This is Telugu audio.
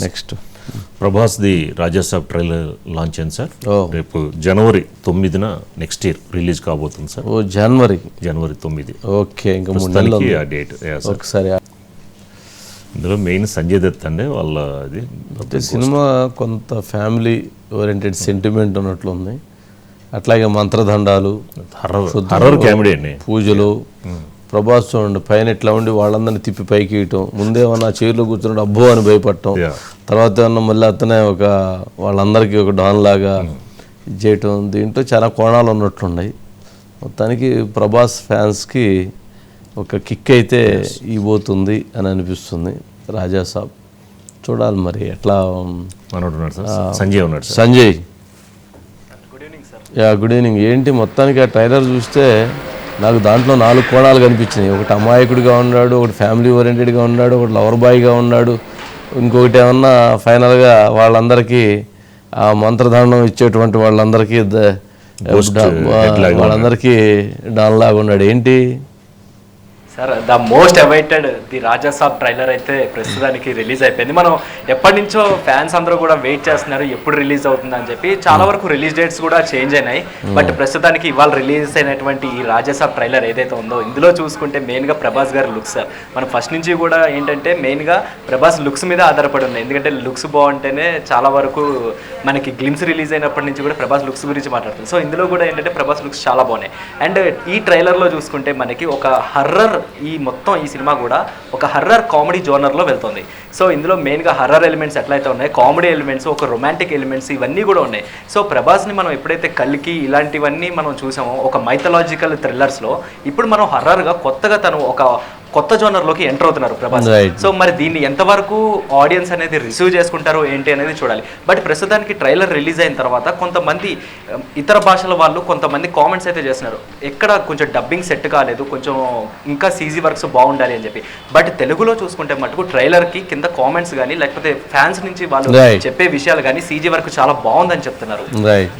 Next Prabhas the Raja Saab trailer launch అయింది సార్. రేపు జనవరి తొమ్మిదిన నెక్స్ట్ ఇయర్ రిలీజ్ కాబోతుంది సార్ ఓ జనవరి జనవరి తొమ్మిది. ఓకే ఇంకా మూడు ఉంది. ఆ డేట్ సార్ ఒకసారి ఇందులో మెయిన్ సంజయ్ దత్ అండి వాళ్ళ అది అంటే సినిమా కొంత ఫ్యామిలీ ఓరియంటెడ్ సెంటిమెంట్ ఉన్నట్లుంది అట్లాగే మంత్రదండాలు హర్రర్ హర్రర్ కామెడీ అండి. పూజలు ప్రభాస్ చూడండి పైన ఇట్లా ఉండి వాళ్ళందరినీ తిప్పి పైకి ఇయటం ముందేమన్నా చైర్లో కూర్చున్నాడు అబ్బో అని భయపడటం. తర్వాత ఏమన్నా మళ్ళీ అతనే ఒక వాళ్ళందరికీ ఒక డాన్ లాగా ఇది చేయటం. దీంట్లో చాలా కోణాలు ఉన్నట్లున్నాయి. మొత్తానికి ప్రభాస్ ఫ్యాన్స్కి ఒక కిక్ అయితే ఇవ్వబోతుంది అని అనిపిస్తుంది రాజా సాబ్. చూడాలి మరి ఎట్లా సార్. సంజయ్ ఉన్నాడు sir. Sanjay. Yeah good evening ఏంటి మొత్తానికి ఆ ట్రైలర్ చూస్తే నాకు దాంట్లో నాలుగు కోణాలు కనిపించినాయి. ఒకటి అమాయకుడిగా ఉన్నాడు ఒకటి ఫ్యామిలీ ఓరియంటెడ్గా ఉన్నాడు ఒకటి లవర్ బాయ్గా ఉన్నాడు. ఇంకొకటి ఏమన్నా ఫైనల్గా వాళ్ళందరికీ ఆ మంత్రదండం ఇచ్చేటువంటి వాళ్ళందరికీ వాళ్ళందరికీ డాన్ లాగా ఉన్నాడు. ఏంటి? Sir the most awaited the Raja Saab trailer అయితే ప్రస్తుతానికి రిలీజ్ అయిపోయింది. మనం ఎప్పటి నుంచో ఫ్యాన్స్ అందరూ కూడా వెయిట్ చేస్తున్నారు ఎప్పుడు రిలీజ్ అవుతుంది అని చెప్పి. చాలా వరకు రిలీజ్ డేట్స్ కూడా చేంజ్ అయినాయి. బట్ ప్రస్తుతానికి ఇవాళ రిలీజ్ అయినటువంటి ఈ రాజా సాబ్ ట్రైలర్ ఏదైతే ఉందో ఇందులో చూసుకుంటే మెయిన్గా ప్రభాస్ గారి లుక్స్ సార్ మనం ఫస్ట్ నుంచి కూడా ఏంటంటే మెయిన్గా ప్రభాస్ లుక్స్ మీద ఆధారపడి ఉన్నాయి. ఎందుకంటే లుక్స్ బాగుంటేనే చాలా వరకు మనకి గ్లిమ్స్ రిలీజ్ అయినప్పటి నుంచి కూడా ప్రభాస్ లుక్స్ గురించి మాట్లాడుతుంది. సో ఇందులో కూడా ఏంటంటే ప్రభాస్ లుక్స్ చాలా బాగున్నాయి. అండ్ ఈ ట్రైలర్లో చూసుకుంటే మనకి ఒక హర్రర్ ఈ మొత్తం ఈ సినిమా కూడా ఒక హర్రర్ కామెడీ జోనర్లో వెళ్తుంది. సో ఇందులో మెయిన్గా హర్రర్ ఎలిమెంట్స్ ఎట్లయితే ఉన్నాయి కామెడీ ఎలిమెంట్స్ ఒక రొమాంటిక్ ఎలిమెంట్స్ ఇవన్నీ కూడా ఉన్నాయి. సో ప్రభాస్ని మనం ఎప్పుడైతే కల్కి ఇలాంటివన్నీ మనం చూసామో ఒక మైథలాజికల్ థ్రిల్లర్స్లో ఇప్పుడు మనం హర్రర్గా కొత్తగా తను ఒక కొత్త జోనర్లోకి ఎంటర్ అవుతున్నారు ప్రభాస్. సో మరి దీన్ని ఎంతవరకు ఆడియన్స్ అనేది రిసీవ్ చేసుకుంటారో ఏంటి అనేది చూడాలి. బట్ ప్రస్తుతానికి ట్రైలర్ రిలీజ్ అయిన తర్వాత కొంతమంది um, ఇతర భాషల వాళ్ళు కొంతమంది కామెంట్స్ అయితే చేస్తున్నారు. ఎక్కడ కొంచెం డబ్బింగ్ సెట్ కాలేదు కొంచెం ఇంకా సీజీ వర్క్స్ బాగుండాలి అని చెప్పి. బట్ తెలుగులో చూసుకుంటే మటుకు ట్రైలర్కి కింద కామెంట్స్ కానీ లేకపోతే ఫ్యాన్స్ నుంచి వాళ్ళు. చెప్పే విషయాలు కానీ సీజీ వర్క్ చాలా బాగుందని చెప్తున్నారు. రైట్